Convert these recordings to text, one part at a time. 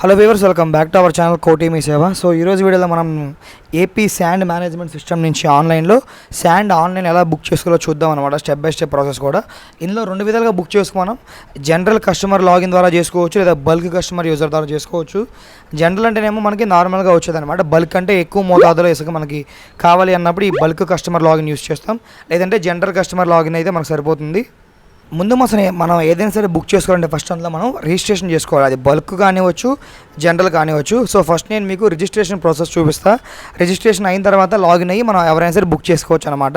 Hello viewers welcome back to our channel కోటి మీ సేవ. సో ఈరోజు వీడియోలో మనం ఏపీ శాండ్ మేనేజ్మెంట్ సిస్టమ్ నుంచి ఆన్లైన్లో శాండ్ ఆన్లైన్ ఎలా బుక్ చేసుకోవాలో చూద్దాం అనమాట స్టెప్ బై స్టెప్ ప్రాసెస్ కూడా. ఇందులో రెండు విధాలుగా బుక్ చేసుకున్నాం. జనరల్ కస్టమర్ లాగిన్ ద్వారా చేసుకోవచ్చు లేదా బల్క్ కస్టమర్ యూజర్ ద్వారా చేసుకోవచ్చు. జనరల్ అంటేనేమో మనకి నార్మల్గా వచ్చేది అనమాట బల్క్ అంటే ఎక్కువ మోతాదులో ఇసుక మనకి కావాలి అన్నప్పుడు ఈ బల్క్ కస్టమర్ లాగిన్ యూస్ చేస్తాం. లేదంటే జనరల్ కస్టమర్ లాగిన్ అయితే మనకు సరిపోతుంది. ముందు అసలు మనం ఏదైనా సరే బుక్ చేసుకోవాలంటే ఫస్ట్ అందులో మనం రిజిస్ట్రేషన్ చేసుకోవాలి. అది బల్క్ కానివ్వచ్చు జనరల్ కానివ్వచ్చు. సో ఫస్ట్ నేను మీకు రిజిస్ట్రేషన్ ప్రాసెస్ చూపిస్తా. రిజిస్ట్రేషన్ అయిన తర్వాత లాగిన్ అయ్యి మనం ఎవరైనా సరే బుక్ చేసుకోవచ్చు అనమాట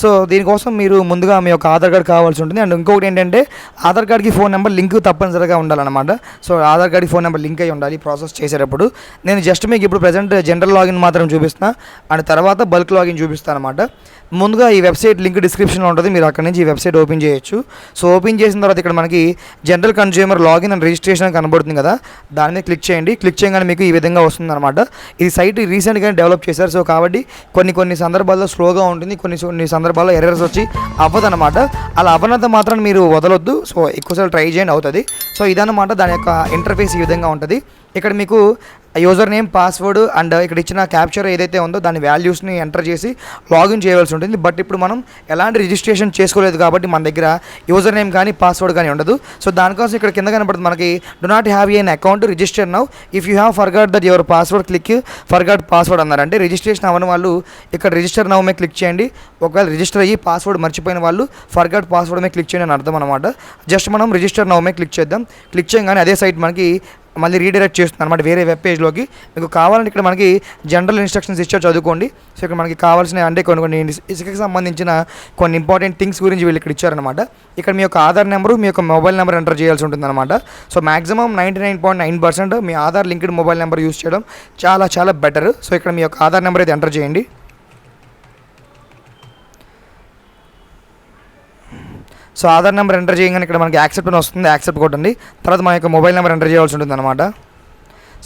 సో దీనికోసం మీరు ముందుగా మీ యొక్క ఆధార్ కార్డ్ కావాల్సి ఉంటుంది. అండ్ ఇంకొకటి ఏంటంటే ఆధార్ కార్డ్కి ఫోన్ నెంబర్ లింక్ తప్పనిసరిగా ఉండాలన్నమాట. సో ఆధార్ కార్డ్కి ఫోన్ నెంబర్ లింక్ అయి ఉండాలి ప్రాసెస్ చేసేటప్పుడు. నేను జస్ట్ మీకు ఇప్పుడు ప్రజెంట్ జనరల్ లాగిన్ మాత్రం చూపిస్తున్నా అండ్ తర్వాత బల్క్ లాగిన్ చూపిస్తాను అనమాట ముందుగా ఈ వెబ్సైట్ లింక్ డిస్క్రిప్షన్లో ఉంటుంది. మీరు అక్కడ నుంచి ఈ వెబ్సైట్ ఓపెన్ చేయొచ్చు. సో ఓపెన్ చేసిన తర్వాత ఇక్కడ మనకి general consumer login and registration కనబడుతుంది కదా దాని మీద క్లిక్ చేయండి. క్లిక్ చేయగానే మీకు ఈ విధంగా వస్తుంది అనమాట ఈ సైట్ రీసెంట్గా డెవలప్ చేశారు. సో కాబట్టి కొన్ని కొన్ని సందర్భాల్లో స్లోగా ఉంటుంది. కొన్ని కొన్ని సందర్భాల్లో ఎర్రర్స్ వచ్చి అవ్వదన్నమాట. అలా అవ్వనంత మాత్రం మీరు వదలొద్దు. సో ఎక్కువసార్లు ట్రై చేయండి అవుతుంది. సో ఇదన్నమాట దాని యొక్క ఇంటర్ఫేస్ ఈ విధంగా ఉంటుంది. ఇక్కడ మీకు యూజర్ నేమ్ పాస్వర్డ్ అండ్ ఇక్కడ ఇచ్చిన క్యాప్చర్ ఏదైతే ఉందో దాని వాల్యూస్ని ఎంటర్ చేసి లాగిన్ చేయవలసి ఉంటుంది. బట్ ఇప్పుడు మనం ఎలాంటి రిజిస్ట్రేషన్ చేసుకోలేదు కాబట్టి మన దగ్గర యూజర్ నేమ్ కానీ పాస్వర్డ్ కానీ ఉండదు. సో దానికోసం ఇక్కడ కింద కనబడుతుంది మనకి do not have an account register now if you have forgot that your password click forgot password అన్నారు. అంటే రిజిస్ట్రేషన్ అవ్వని వాళ్ళు ఇక్కడ రిజిస్టర్ నవ్ మీద క్లిక్ చేయండి. ఒకవేళ రిజిస్టర్ అయ్యి పాస్వర్డ్ మర్చిపోయిన వాళ్ళు ఫర్గాట్ పాస్వర్డ్ మీద క్లిక్ చేయండి అని అర్థం అనమాట జస్ట్ మనం రిజిస్టర్ నవ్ మీద క్లిక్ చేద్దాం. క్లిక్ చేయగానే అదే సైట్ మనకి మళ్ళీ రీడైరెక్ట్ చేస్తుంది అనమాట వేరే వెబ్ పేజ్లోకి మీకు కావాలంటే ఇక్కడ మనకి జనరల్ ఇన్స్ట్రక్షన్స్ ఇచ్చారు చదువుకోండి. సో ఇక్కడ మనకి కావాల్సిన అంటే కొన్ని కొన్ని ఇసుకకి సంబంధించిన కొన్ని ఇంపార్టెంట్ థింగ్స్ గురించి వీళ్ళు ఇక్కడ ఇచ్చారనమాట ఇక్కడ మీ యొక్క ఆధార్ నెంబరు మీ యొక్క మొబైల్ నెంబర్ ఎంటర్ చేయాల్సి ఉంటుంది అనమాట so maximum ninety nine point nine percent మీ Aadhaar linked mobile number use చేయడం చాలా చాలా బెటర్ సో ఇక్కడ మీ యొక్క ఆధార్ నెంబర్ అయితే ఎంటర్ చేయండి. సో ఆధార్ నెంబర్ ఎంటర్ చేయగానే ఇక్కడ మనకి యాక్సెప్ట్ అని వస్తుంది యాక్సెప్ట్ కొట్టండి తర్వాత మన యొక్క మొబైల్ నెంబర్ ఎంటర్ చేయాల్సి ఉంటుంది అనమాట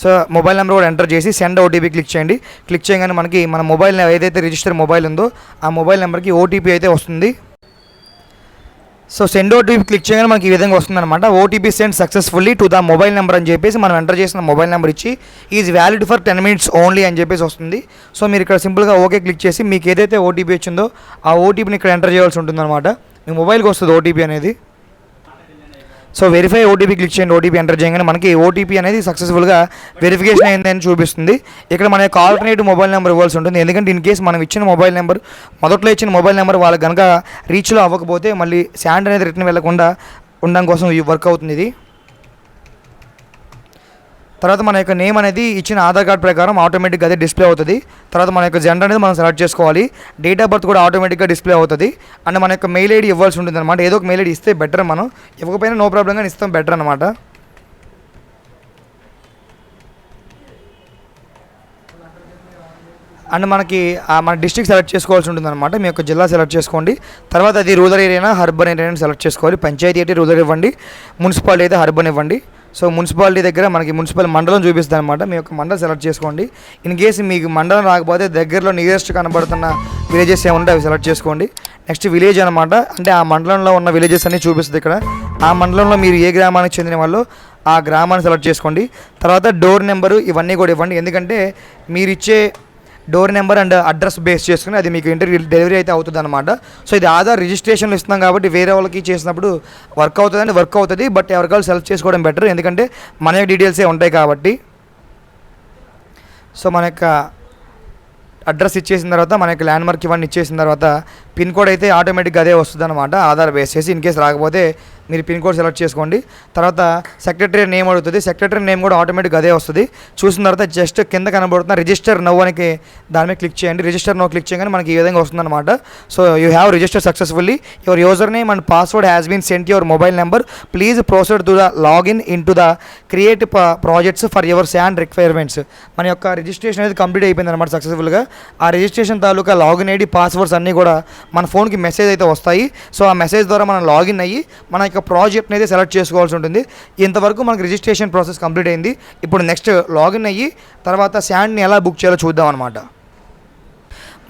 సో మొబైల్ నెంబర్ కూడా ఎంటర్ చేసి సెండ్ ఓటీపీ క్లిక్ చేయండి. క్లిక్ చేయగానే మనకి మన మొబైల్ ఏదైతే రిజిస్టర్ మొబైల్ ఉందో ఆ మొబైల్ నెంబర్కి ఓటీపీ అయితే వస్తుంది. సో సెండ్ ఓటీపీ క్లిక్ చేయగానే మనకి ఈ విధంగా వస్తుంది అనమాట OTP send successfully to the mobile number అని చెప్పేసి మనం ఎంటర్ చేసిన మొబైల్ నెంబర్ ఇచ్చి is valid for ten minutes only అని చెప్పేసి వస్తుంది. సో మీరు ఇక్కడ సింపుల్గా ఓకే క్లిక్ చేసి మీకు ఏదైతే ఓటీపీ వచ్చిందో ఆ ఓటీపీని ఇక్కడ ఎంటర్ చేయాల్సి ఉంటుంది అనమాట మీ మొబైల్కి వస్తుంది ఓటీపీ అనేది. సో వెరిఫై ఓటీపీ క్లిక్ చేయండి. ఓటీపీ ఎంటర్ చేయగానే మనకి ఓటీపీ అనేది సక్సెస్ఫుల్గా వెరిఫికేషన్ అయిందని చూపిస్తుంది. ఇక్కడ మన యొక్క ఆల్టర్నేటివ్ మొబైల్ నెంబర్ ఇవ్వాల్సి ఉంటుంది. ఎందుకంటే ఇన్ కేసు మనం ఇచ్చిన మొబైల్ నెంబర్ మొదట్లో ఇచ్చిన మొబైల్ నెంబర్ వాళ్ళకి కనుక రీచ్లో అవ్వకపోతే మళ్ళీ శాండ్ అనేది రిటర్న్ వెళ్ళకుండా ఉండడం కోసం ఈ వర్క్ అవుతుంది ఇది. తర్వాత మన యొక్క నేమ్ అనేది ఇచ్చిన ఆధార్ కార్డ్ ప్రకారం ఆటోమేటిక్గా అదే డిస్ప్లే అవుతుంది. తర్వాత మన యొక్క జెండర్ అనేది మనం సెలెక్ట్ చేసుకోవాలి. డేట్ ఆఫ్ బర్త్ కూడా ఆటోమేటిక్గా డిస్ప్లే అవుతుంది. అండ్ మన యొక్క మెయిల్ ఐడి ఇవ్వాల్సి ఉంటుంది అనమాట ఏదో ఒక మెయిల్ ఐడి ఇస్తే బెటర్ మనం. ఇవ్వకపోయినా నో ప్రాబ్లం కానీ ఇస్తాం బెటర్ అనమాట అండ్ మనకి మన డిస్ట్రిక్ట్ సెలెక్ట్ చేసుకోవాల్సి ఉంటుంది అనమాట మీ యొక్క జిల్లా సెలెక్ట్ చేసుకోండి. తర్వాత అది రూరల్ ఏరియానా హర్బన్ ఏరియానా సెలెక్ట్ చేసుకోవాలి. పంచాయతీ అయితే రూరల్ ఇవ్వండి. మున్సిపాలిటీ అయితే హర్బన్ ఇవ్వండి. సో మున్సిపాలిటీ దగ్గర మనకి మున్సిపల్ మండలం చూపిస్తుంది అనమాట మీ యొక్క మండలం సెలెక్ట్ చేసుకోండి. ఇన్ కేసు మీకు మండలం రాకపోతే దగ్గరలో నియరెస్ట్ కనబడుతున్న విలేజెస్ ఏముంటే అవి సెలెక్ట్ చేసుకోండి. నెక్స్ట్ విలేజ్ అనమాట అంటే ఆ మండలంలో ఉన్న విలేజెస్ అన్ని చూపిస్తుంది ఇక్కడ. ఆ మండలంలో మీరు ఏ గ్రామానికి చెందిన వాళ్ళు ఆ గ్రామాన్ని సెలెక్ట్ చేసుకోండి. తర్వాత డోర్ నెంబరు ఇవన్నీ కూడా ఇవ్వండి. ఎందుకంటే మీరు ఇచ్చే door number and address base చేసుకుని అది మీకు ఇంటర్వ్యూ డెలివరీ అయితే అవుతుంది అనమాట సో ఇది ఆధార్ రిజిస్ట్రేషన్లు ఇస్తున్నాం కాబట్టి వేరే వాళ్ళకి చేసినప్పుడు వర్క్ అవుతుంది అండ్ వర్క్ అవుతుంది. బట్ ఎవరికాలు సెలెక్ట్ చేసుకోవడం బెటర్. ఎందుకంటే మన యొక్క డీటెయిల్సే ఉంటాయి కాబట్టి. సో మన యొక్క అడ్రస్ ఇచ్చేసిన తర్వాత మన యొక్క ల్యాండ్ మార్క్ ఇవన్నీ ఇచ్చేసిన తర్వాత పిన్ కోడ్ అయితే ఆటోమేటిక్గా అదే వస్తుంది అనమాట ఆధార్ బేస్ చేసి ఇన్ కేసు రాకపోతే మీరు పిన్ కోడ్ సెలెక్ట్ చేసుకోండి. తర్వాత సెక్రటరీ నేమ్ అడుగుతుంది. సెక్రటరీ నేమ్ కూడా ఆటోమేటిక్గా అదే వస్తుంది. చూసిన తర్వాత జస్ట్ కింద కనబడుతున్న రిజిస్టర్ నవ్వు అని దాని మీద క్లిక్ చేయండి. రిజిస్టర్ నో క్లిక్ చేయగానే మనకి ఈ విధంగా వస్తుంది అనమాట so you have register successfully your user name and password has been sent your mobile number please proceed to the login in to the create projects for your sand requirements మన యొక్క registration అనేది complete అయిపోయింది అనమాట సక్సెస్ఫుల్గా ఆ registration తాలూకా login ID passwords అన్నీ కూడా మన ఫోన్కి మెసేజ్ అయితే వస్తాయి. సో ఆ మెసేజ్ ద్వారా మనం లాగిన్ అయ్యి మన యొక్క ప్రాజెక్ట్ని అయితే సెలెక్ట్ చేసుకోవాల్సి ఉంటుంది. ఇంతవరకు మనకి రిజిస్ట్రేషన్ ప్రాసెస్ కంప్లీట్ అయింది. ఇప్పుడు నెక్స్ట్ లాగిన్ అయ్యి తర్వాత శాండ్ని ఎలా బుక్ చేయాలో చూద్దాం అనమాట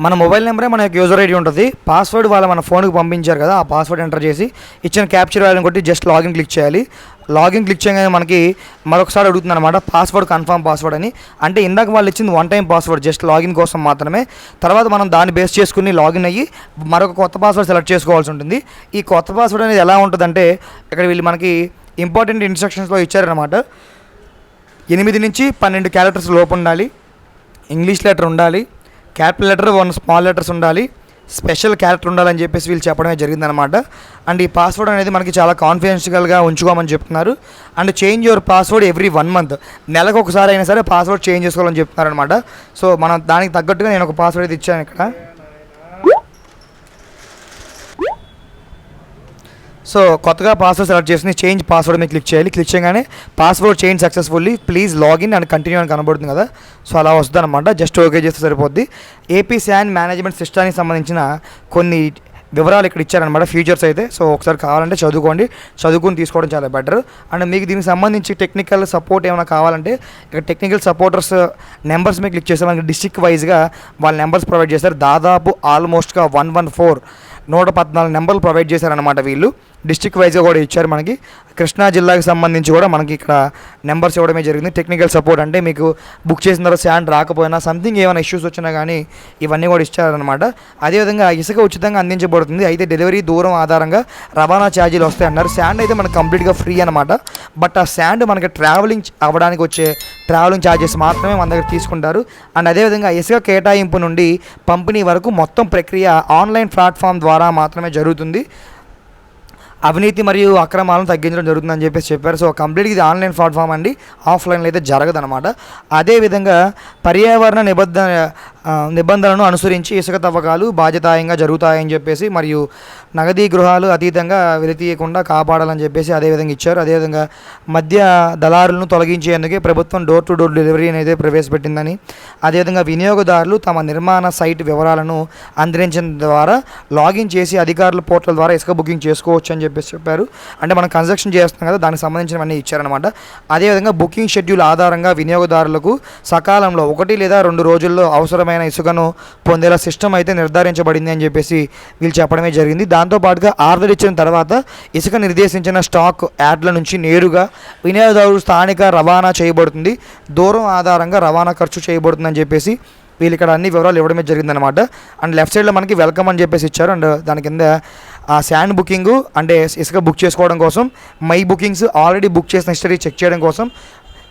మన మొబైల్ నెంబరే మన యొక్క యూజర్ ఐడి ఉంటుంది. పాస్వర్డ్ వాళ్ళ మన ఫోన్కి పంపించారు కదా ఆ పాస్వర్డ్ ఎంటర్ చేసి ఇచ్చిన క్యాప్చర్ వాళ్ళని కొట్టి జస్ట్ లాగిన్ క్లిక్ చేయాలి. లాగిన్ క్లిక్ చేయగానే మనకి మరొకసారి అడుగుతుంది అనమాట పాస్వర్డ్ కన్ఫర్మ్ పాస్వర్డ్ అని. అంటే ఇందాక వాళ్ళు ఇచ్చింది one time password just login కోసం మాత్రమే. తర్వాత మనం దాన్ని బేస్ చేసుకుని లాగిన్ అయ్యి మరొక కొత్త పాస్వర్డ్ సెలెక్ట్ చేసుకోవాల్సి ఉంటుంది. ఈ కొత్త పాస్వర్డ్ అనేది ఎలా ఉంటుందంటే ఇక్కడ వీళ్ళు మనకి ఇంపార్టెంట్ ఇన్స్ట్రక్షన్స్లో ఇచ్చారనమాట ఎనిమిది నుంచి పన్నెండు క్యారెక్టర్స్ లోపు ఉండాలి. ఇంగ్లీష్ లెటర్ ఉండాలి. Capital letter one small letters ఉండాలి. స్పెషల్ క్యారెక్టర్ ఉండాలని చెప్పేసి వీళ్ళు చెప్పడమే జరిగిందనమాట అండ్ ఈ పాస్వర్డ్ అనేది మనకి చాలా కాన్ఫిడెన్షియల్గా ఉంచుకోమని చెప్తున్నారు. And change your password every one month. నెలకు ఒకసారి అయినా సరే పాస్వర్డ్ చేంజ్ చేసుకోవాలని చెప్తున్నారు అనమాట సో మనం దానికి తగ్గట్టుగా నేను ఒక పాస్వర్డ్ అయితే ఇచ్చాను ఇక్కడ. సో కొత్తగా పాస్వర్డ్ సెలెక్ట్ చేసి చేంజ్ పాస్వర్డ్ మీద క్లిక్ చేయాలి. క్లిక్ చేయగానే password change successfully please login and continue అని కనబడుతుంది కదా. సో అలా వస్తుంది అనమాట జస్ట్ ఓకే చేస్తే సరిపోద్ది. ఏపీ శాన్ మేనేజ్మెంట్ సిస్టానికి సంబంధించిన కొన్ని వివరాలు ఇక్కడ ఇచ్చారనమాట ఫీచర్స్ అయితే. సో ఒకసారి కావాలంటే చదువుకోండి. చదువుకుని తీసుకోవడం చాలా బెటర్. అండ్ మీకు దీనికి సంబంధించి టెక్నికల్ సపోర్ట్ ఏమైనా కావాలంటే ఇక్కడ టెక్నికల్ సపోర్టర్స్ నెంబర్స్ మీద క్లిక్ చేస్తే మనకి డిస్టిక్ వైజ్గా వాళ్ళ నెంబర్స్ ప్రొవైడ్ చేస్తారు. దాదాపు ఆల్మోస్ట్గా వన్ వన్ ఫోర్ నూట పద్నాలుగు నెంబర్లు ప్రొవైడ్ చేశారనమాట వీళ్ళు. డిస్టిక్ వైజ్గా కూడా ఇచ్చారు మనకి. కృష్ణా జిల్లాకి సంబంధించి కూడా మనకి ఇక్కడ నెంబర్స్ ఇవ్వడమే జరిగింది. టెక్నికల్ సపోర్ట్ అంటే మీకు బుక్ చేసిన తర్వాత శాండ్ రాకపోయినా సంథింగ్ ఏమైనా ఇష్యూస్ వచ్చినా కానీ ఇవన్నీ కూడా ఇచ్చారనమాట అదేవిధంగా ఇసుక ఉచితంగా అందించబడుతుంది. అయితే డెలివరీ దూరం ఆధారంగా రవాణా ఛార్జీలు వస్తాయి అన్నారు శాండ్ అయితే మనకు కంప్లీట్గా ఫ్రీ అనమాట బట్ ఆ శాండ్ మనకి ట్రావెలింగ్ అవ్వడానికి వచ్చే ట్రావెలింగ్ ఛార్జెస్ మాత్రమే మన దగ్గర తీసుకుంటారు. అండ్ అదేవిధంగా ఇసుక కేటాయింపు నుండి పంపిణీ వరకు మొత్తం ప్రక్రియ ఆన్లైన్ ప్లాట్ఫామ్ ద్వారా మాత్రమే జరుగుతుంది. అవినీతి మరియు అక్రమాలను తగ్గించడం జరుగుతుందని చెప్పేసి చెప్పారు. సో కంప్లీట్గా ఇది ఆన్లైన్ ప్లాట్ఫామ్ అండి. ఆఫ్లైన్లో అయితే జరగదు అనమాట అదేవిధంగా పర్యావరణ నిబద్ధ నిబంధనలను అనుసరించి ఇసుక తవ్వకాలు బాధ్యతాయంగా జరుగుతాయని చెప్పేసి మరియు నగదీ గృహాలు అతీతంగా వెలితీయకుండా కాపాడాలని చెప్పేసి అదేవిధంగా ఇచ్చారు. అదేవిధంగా మధ్య దళారులను తొలగించేందుకే ప్రభుత్వం డోర్ టు డోర్ డెలివరీ అనేది ప్రవేశపెట్టిందని అదేవిధంగా వినియోగదారులు తమ నిర్మాణ సైట్ వివరాలను అందించడం ద్వారా లాగిన్ చేసి అధికారుల పోర్టల్ ద్వారా ఇసుక బుకింగ్ చేసుకోవచ్చు అని చెప్పేసి చెప్పారు. అంటే మనం కన్స్ట్రక్షన్ చేస్తున్నాం కదా దానికి సంబంధించినవన్నీ ఇచ్చారనమాట అదేవిధంగా బుకింగ్ షెడ్యూల్ ఆధారంగా వినియోగదారులకు సకాలంలో ఒకటి లేదా రెండు రోజుల్లో అవసరం అవసరమైన ఇసుకను పొందేలా సిస్టమ్ అయితే నిర్ధారించబడింది అని చెప్పేసి వీళ్ళు చెప్పడమే జరిగింది. దాంతోపాటుగా ఆర్డర్ ఇచ్చిన తర్వాత ఇసుక నిర్దేశించిన స్టాక్ యాడ్ల నుంచి నేరుగా వినియోగదారుడు స్థానిక రవాణా చేయబడుతుంది. దూరం ఆధారంగా రవాణా ఖర్చు చేయబడుతుందని చెప్పేసి వీళ్ళు ఇక్కడ అన్ని వివరాలు ఇవ్వడమే జరిగిందనమాట అండ్ లెఫ్ట్ సైడ్లో మనకి వెల్కమ్ అని చెప్పేసి ఇచ్చారు. అండ్ దాని కింద ఆ శాండ్ బుకింగ్ అంటే ఇసుక బుక్ చేసుకోవడం కోసం మై బుకింగ్స్ ఆల్రెడీ బుక్ చేసిన హిస్టరీ చెక్ చేయడం కోసం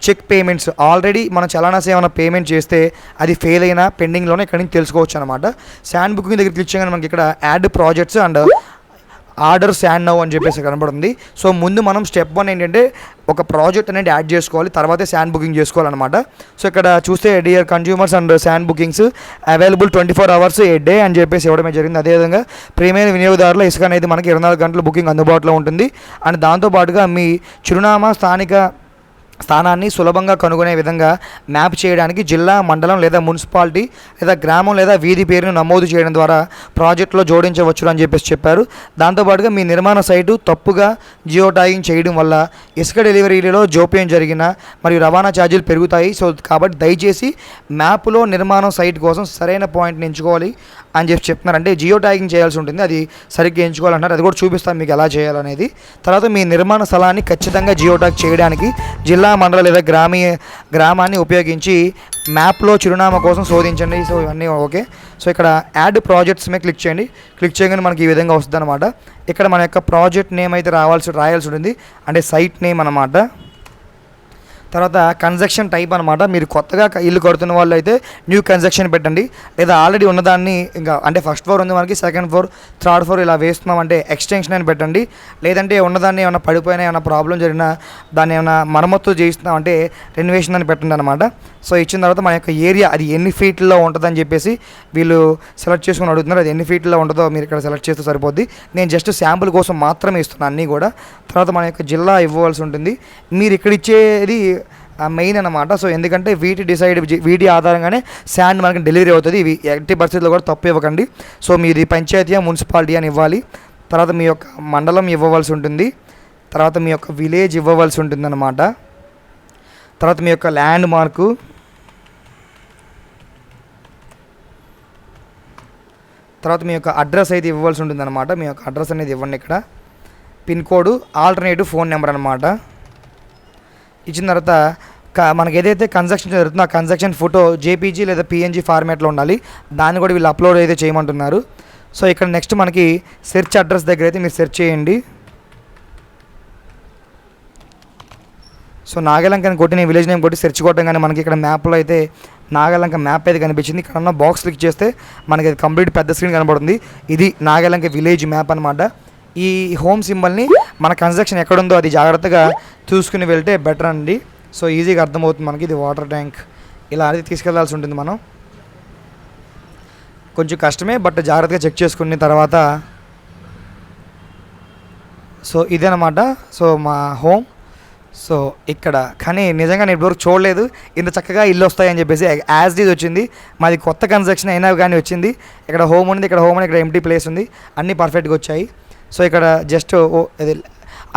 చెక్ పేమెంట్స్. ఆల్రెడీ మనం చలానాస్ ఏమైనా పేమెంట్ చేస్తే అది ఫెయిల్ అయినా పెండింగ్లోనే ఇక్కడ నుంచి తెలుసుకోవచ్చు అనమాట శాండ్ బుకింగ్ దగ్గర క్లిక్ చేయగానే మనకి ఇక్కడ add projects and order sand now అని చెప్పేసి కనబడుతుంది. సో ముందు మనం స్టెప్ వన్ ఏంటంటే ఒక ప్రాజెక్ట్ అనేది యాడ్ చేసుకోవాలి తర్వాతే శాండ్ బుకింగ్ చేసుకోవాలన్నమాట. సో ఇక్కడ చూస్తే dear consumers and sand bookings available twenty four hours a day అని చెప్పేసి ఇవ్వడమే జరిగింది. అదేవిధంగా ప్రియమైన వినియోగదారుల ఇసుక అనేది మనకి ఇరవై నాలుగు గంటల బుకింగ్ అందుబాటులో ఉంటుంది. అండ్ దాంతోపాటుగా మీ చిరునామా స్థానిక స్థానాన్ని సులభంగా కనుగొనే విధంగా మ్యాప్ చేయడానికి జిల్లా మండలం లేదా మున్సిపాలిటీ లేదా గ్రామం లేదా వీధి పేరును నమోదు చేయడం ద్వారా ప్రాజెక్టులో జోడించవచ్చు అని చెప్పేసి చెప్పారు. దాంతోపాటుగా మీ నిర్మాణ సైటు తప్పుగా జియో ట్యాగింగ్ చేయడం వల్ల ఇసుక డెలివరీలలో జోప్యం జరిగిన మరియు రవాణా ఛార్జీలు పెరుగుతాయి. సో కాబట్టి దయచేసి మ్యాప్లో నిర్మాణం సైట్ కోసం సరైన పాయింట్ని ఎంచుకోవాలి. అని చెప్పి చెప్తున్నారు. అంటే జియో ట్యాగింగ్ చేయాల్సి ఉంటుంది. అది సరిగ్గా ఎంచుకోవాలంటారు అది కూడా చూపిస్తాను మీకు ఎలా చేయాలనేది. తర్వాత మీ నిర్మాణ స్థలాన్ని ఖచ్చితంగా జియో ట్యాగ్ చేయడానికి జిల్లా మండల లేదా గ్రామీయ గ్రామాన్ని ఉపయోగించి మ్యాప్లో చిరునామా కోసం శోధించండి. సో ఇవన్నీ ఓకే. సో ఇక్కడ యాడ్ ప్రాజెక్ట్స్ మీద క్లిక్ చేయండి. క్లిక్ చేయగానే మనకి ఈ విధంగా వస్తుంది అనమాట ఇక్కడ మన యొక్క ప్రాజెక్ట్ నేమ్ అయితే రావాల్సి రాయాల్సి ఉంటుంది. అంటే సైట్ నేమ్ అనమాట తర్వాత కన్స్ట్రక్షన్ టైప్ అనమాట మీరు కొత్తగా ఇల్లు కడుతున్న వాళ్ళు అయితే న్యూ కన్స్ట్రక్షన్ పెట్టండి. లేదా ఆల్రెడీ ఉన్నదాన్ని ఇంకా అంటే ఫస్ట్ ఫ్లోర్ ఉంది మనకి సెకండ్ ఫ్లోర్ థర్డ్ ఫ్లోర్ ఇలా వేస్తున్నాం అంటే ఎక్స్టెన్షన్ అని పెట్టండి. లేదంటే ఉన్నదాన్ని ఏమైనా పడిపోయినా ఏమైనా ప్రాబ్లం జరిగినా దాన్ని ఏమైనా మరమ్మత్తు చేయిస్తున్నాం అంటే రెనోవేషన్ అని పెట్టండి అనమాట సో ఇచ్చిన తర్వాత మన యొక్క ఏరియా అది ఎన్ని ఫీట్లో ఉంటుందని చెప్పేసి వీళ్ళు సెలెక్ట్ చేసుకుని అడుగుతున్నారు. అది ఎన్ని ఫీట్లో ఉంటుందో మీరు ఇక్కడ సెలెక్ట్ చేస్తే సరిపోద్ది. నేను జస్ట్ శాంపుల్ కోసం మాత్రమే ఇస్తున్నాను అన్నీ కూడా. తర్వాత మన యొక్క జిల్లా ఇవ్వవలసి ఉంటుంది. మీరు ఇక్కడ ఇచ్చేది మెయిన్ అనమాట సో ఎందుకంటే వీటి డిసైడ్ వీటి ఆధారంగానే శాండ్ మనకి డెలివరీ అవుతుంది. ఇవి ఎట్టి పరిస్థితుల్లో కూడా తప్పు ఇవ్వకండి. సో మీది పంచాయతీ మున్సిపాలిటీ అని ఇవ్వాలి. తర్వాత మీ యొక్క మండలం ఇవ్వవలసి ఉంటుంది. తర్వాత మీ యొక్క విలేజ్ ఇవ్వవలసి ఉంటుంది అనమాట తర్వాత మీ యొక్క ల్యాండ్ మార్కు తర్వాత మీ యొక్క అడ్రస్ అయితే ఇవ్వవలసి ఉంటుంది అనమాట మీ యొక్క అడ్రస్ అనేది ఇవ్వండి ఇక్కడ. Pin code alternative phone number అనమాట ఇచ్చిన తర్వాత క- మనకి ఏదైతే కన్స్ట్రక్షన్ జరుగుతుందో ఆ construction photo J P G లేదా పిఎన్జీ ఫార్మాట్లో ఉండాలి. దాన్ని కూడా వీళ్ళు అప్లోడ్ అయితే చేయమంటున్నారు. సో ఇక్కడ నెక్స్ట్ మనకి సెర్చ్ అడ్రస్ దగ్గర అయితే మీరు సెర్చ్ చేయండి. సో నాగలంక అని కొట్టి నేను విలేజ్ నేమ్ కొట్టి సెర్చ్ కొట్టగానే మనకి ఇక్కడ మ్యాప్లో అయితే నాగలంక మ్యాప్ అయితే కనిపించింది. ఇక్కడ ఉన్న బాక్స్ క్లిక్ చేస్తే మనకి అది కంప్లీట్ పెద్ద స్క్రీన్ కనబడుతుంది. ఇది నాగలంక విలేజ్ మ్యాప్ అనమాట ఈ హోమ్ సింబల్ని మన కన్స్ట్రక్షన్ ఎక్కడుందో అది జాగ్రత్తగా చూసుకుని వెళ్తే బెటర్ అండి. సో ఈజీగా అర్థమవుతుంది మనకి ఇది వాటర్ ట్యాంక్. ఇలా అది తీసుకెళ్ళాల్సి ఉంటుంది మనం. కొంచెం కష్టమే బట్ జాగ్రత్తగా చెక్ చేసుకున్న తర్వాత సో ఇదేనమాట సో మా హోమ్. సో ఇక్కడ కానీ నిజంగా నేను ఇప్పటివరకు చూడలేదు. ఇంత చక్కగా ఇల్లు వస్తాయని చెప్పేసి యాజ్ డీజ్ వచ్చింది. మాది కొత్త కన్స్ట్రక్షన్ అయినా కానీ వచ్చింది. ఇక్కడ హోమ్ ఉంది ఇక్కడ హోమ్ ఉంది ఇక్కడ ఎంటీ ప్లేస్ ఉంది. అన్నీ పర్ఫెక్ట్గా వచ్చాయి. సో ఇక్కడ జస్ట్ ఇది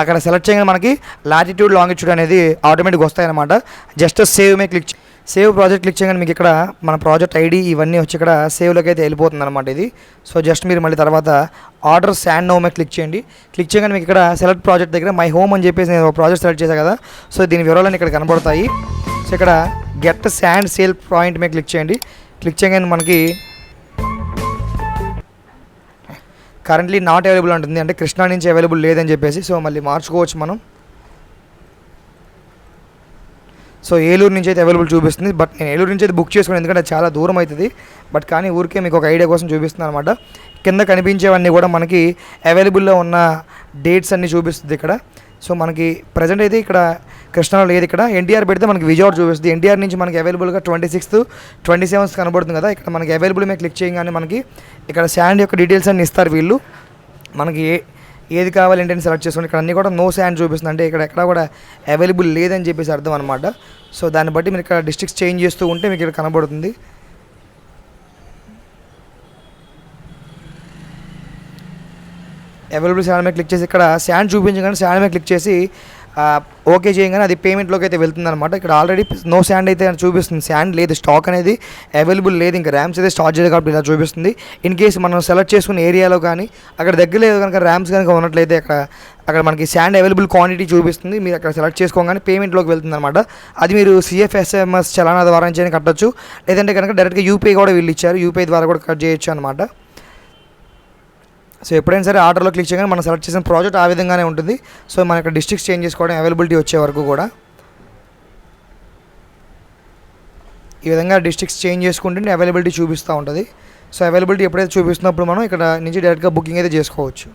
అక్కడ సెలెక్ట్ చేయగానే మనకి లాటిట్యూడ్ లాంగిట్యూడ్ అనేది ఆటోమేటిక్గా వస్తాయన్నమాట. జస్ట్ సేవ్ మే క్లిక్ సేవ్ ప్రాజెక్ట్ క్లిక్ చేయగానే మీకు ఇక్కడ మన ప్రాజెక్ట్ ఐడి ఇవన్నీ వచ్చి ఇక్కడ సేవ్లోకి అయితే వెళ్ళిపోతుంది అనమాట ఇది. సో జస్ట్ మీరు మళ్ళీ తర్వాత ఆర్డర్ శాండ్ నో మీద క్లిక్ చేయండి. క్లిక్ చేయగానే మీకు ఇక్కడ సెలెక్ట్ ప్రాజెక్ట్ దగ్గర మై హోమ్ అని చెప్పేసి నేను ఒక ప్రాజెక్ట్ సెలెక్ట్ చేశాను కదా. సో దీని వివరాలన్నీ ఇక్కడ కనబడతాయి. సో ఇక్కడ గెట్ శాండ్ సేల్ పాయింట్ మీద క్లిక్ చేయండి. క్లిక్ చేయగానే మనకి కరెంట్లీ నాట్ అవైలబుల్ ఉంటుంది అంటే కృష్ణా నుంచి అవైలబుల్ లేదని చెప్పేసి సో మళ్ళీ మార్చుకోవచ్చు మనం. సో ఏలూరు నుంచి అయితే అవైలబుల్ చూపిస్తుంది. బట్ నేను ఏలూరు నుంచి అయితే బుక్ చేసుకున్నాను ఎందుకంటే చాలా దూరం అవుతుంది. బట్ కానీ ఊరికే మీకు ఒక ఐడియా కోసం చూపిస్తున్నాను అనమాట కింద కనిపించేవన్నీ కూడా మనకి అవైలబుల్లో ఉన్న డేట్స్ అన్నీ చూపిస్తుంది ఇక్కడ. సో మనకి ప్రజెంట్ అయితే ఇక్కడ కృష్ణాలో లేదు ఇక్కడ. ఎన్టీఆర్ పెడితే మనకి విజయవాడ చూపిస్తుంది. ఎన్టీఆర్ నుంచి మనకి అవైలబుల్గా ట్వంటీ సిక్స్త్ ట్వంటీ సెవెన్త్ కనబడుతుంది కదా. ఇక్కడ మనకి అవైలబుల్ మీద క్లిక్ చేయగానే మనకి ఇక్కడ శాండ్ యొక్క డీటెయిల్స్ అన్ని ఇస్తారు వీళ్ళు. మనకి ఏ ఏది కావాలంటే సెలెక్ట్ చేసుకోండి. ఇక్కడ అన్నీ కూడా నో శాండ్ చూపిస్తుంది. అంటే ఇక్కడ ఎక్కడ కూడా అవైలబుల్ లేదని చెప్పేసి అర్థం అనమాట సో దాన్ని బట్టి మీరు ఇక్కడ డిస్ట్రిక్ట్స్ చేంజ్ చేస్తూ ఉంటే మీకు ఇక్కడ కనబడుతుంది. అవైలబుల్ శాండ్ మీద క్లిక్ చేసి ఇక్కడ శాండ్ చూపించగానే శాండ్ మీద క్లిక్ చేసి ఓకే చేయగానే అది పేమెంట్లోకి అయితే వెళ్తుంది అనమాట ఇక్కడ ఆల్రెడీ నో శాండ్ అయితే చూపిస్తుంది. శాండ్ లేదు స్టాక్ అనేది అవైలబుల్ లేదు. ఇంకా ర్యామ్స్ అయితే స్టార్ట్ చేయలేదు కాబట్టి ఇలా చూపిస్తుంది. ఇన్ కేస్ మనం సెలెక్ట్ చేసుకున్న ఏరియాలో కానీ అక్కడ దగ్గర లేదు కనుక ర్యామ్స్ కనుక ఉన్నట్లయితే అక్కడ అక్కడ మనకి శాండ్ అవైలబుల్ క్వాంటిటీ చూపిస్తుంది. మీరు అక్కడ సెలెక్ట్ చేసుకోగానే పేమెంట్లోకి వెళ్తుంది అనమాట అది మీరు సిఎఫ్ఎస్ఎంఎస్ చలానా ద్వారా నుంచి కట్టొచ్చు. లేదంటే కనుక డైరెక్ట్గా యూపీఐ కూడా వీళ్ళు ఇచ్చారు. యూపీఐ ద్వారా కూడా కట్ చేయొచ్చు అనమాట సో ఎప్పుడైనా సరే ఆర్డర్లో క్లిక్ చేయగానే మనం సెలెక్ట్ చేసిన ప్రాజెక్ట్ ఆ విధంగానే ఉంటుంది. సో మన ఇక్కడ డిస్ట్రిక్ట్స్ చేంజ్ చేసుకోవడం అవైలబిలిటీ వచ్చే వరకు కూడా. ఈ విధంగా డిస్ట్రిక్ట్స్ చేంజ్ చేసుకుంటే అవైలబిలిటీ చూపిస్తూ ఉంటుంది. సో అవైలబిలిటీ ఎప్పుడైతే చూపిస్తున్నప్పుడు మనం ఇక్కడ నుంచి డైరెక్ట్గా బుకింగ్ అయితే చేసుకోవచ్చు.